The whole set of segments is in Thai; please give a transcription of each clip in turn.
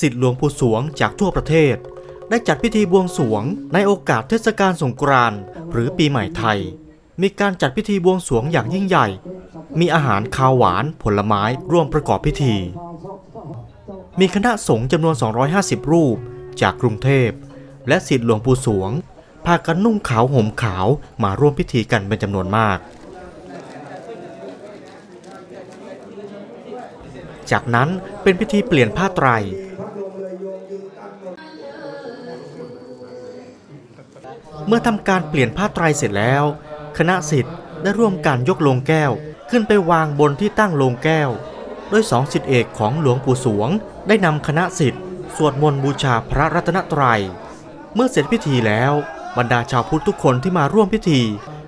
สิทธิหลวงปู่สวงจากทั่วประเทศ ได้จัดพิธีบวงสวงในโอกาสเทศกาลสงกรานต์หรือปีใหม่ไทย มีการจัดพิธีบวงสวงอย่างยิ่งใหญ่ มีอาหารคาวหวานผลไม้ร่วมประกอบพิธี มีคณะสงฆ์จำนวน 250 รูปจากกรุงเทพ และสิทธิหลวงปู่สวงพากันนุ่งขาวห่มขาวมาร่วมพิธีกันเป็นจำนวนมาก จากนั้นเป็นพิธีเปลี่ยนผ้าไตร เมื่อทำการเปลี่ยนผ้าไตรเสร็จแล้ว คณะสิทธิ์ได้ร่วมกันยกโลงแก้ว ขึ้นไปวางบนที่ตั้งโลงแก้ว โดยสองสิทธิเอกของหลวงปู่สวง ได้นำคณะสิทธิ์สวดมนต์บูชาพระรัตนตรัย เมื่อเสร็จพิธีแล้ว บรรดาชาวพุทธทุกคนที่มาร่วมพิธี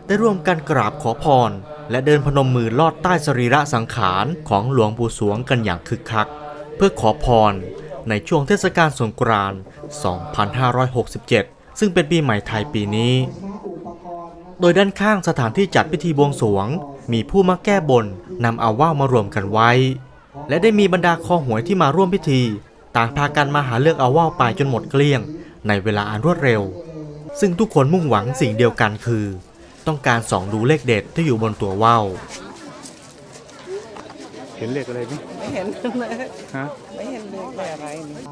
ได้ร่วมกันกราบขอพร และเดินพนมมือลอดใต้สรีระสังขารของหลวงปู่สวงกันอย่างคึกคัก เพื่อขอพรในช่วงเทศกาลสงกรานต์2567 ซึ่งเป็นปีใหม่ไทยปีนี้ โดยด้านข้างสถานที่จัดพิธีบวงสวง มีผู้มาแก้บนนำเอาว่าวมารวมกันไว้ และได้มีบรรดาคอหวยที่มาร่วมพิธี ต่างพากันมาหาเลือกเอาว่าวไปจนหมดเกลี้ยง ในเวลาอันรวดเร็ว ซึ่งทุกคนมุ่งหวังสิ่งเดียวกันคือ ต้องการส่องดูเลขเด็ดที่อยู่บนตัวว่าวเห็นเลขอะไรไหมไม่เห็นเลยฮะไม่เห็นเลยแต่อะไรนี่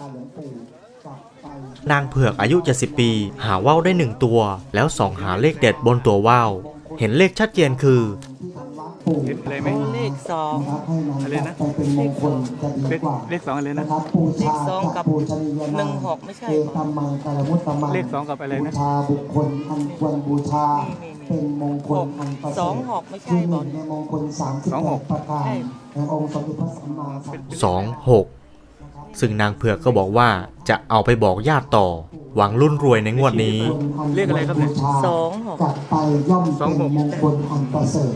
นางเผือกอายุ70ปี หาว่าวได้หนึ่งตัว แล้วส่องหาเลขเด็ดบนตัวว่าวเห็นเลขชัดเจนคือเห็นอะไรไหมเลขสองอะไรนะเลขสองเลขเลขสองอะไรนะเลขสองกับหนึ่งหกไม่ใช่เหรอเลขสองกับอะไรนะบูชาบุคคลอันควรบูชานี่ๆๆ เป็นมงคลอันประเสสริองฐหกไม่ใช่คือหบนึ่องลในมงคลสามสิบสองแปหดกประการใช่ในองค์สมเด็จพระสัมมาสัมพุทธเจ้า2 6ซึ่งนางเผือกก็บอกว่าจะเอาไปบอกญาติต่อ หวังรุ่นรวยในงวดนี้เลขอะไรครับเนี่ยสองหกจัดไปย่อมสองหเป็นกมงคลอันประเสริฐ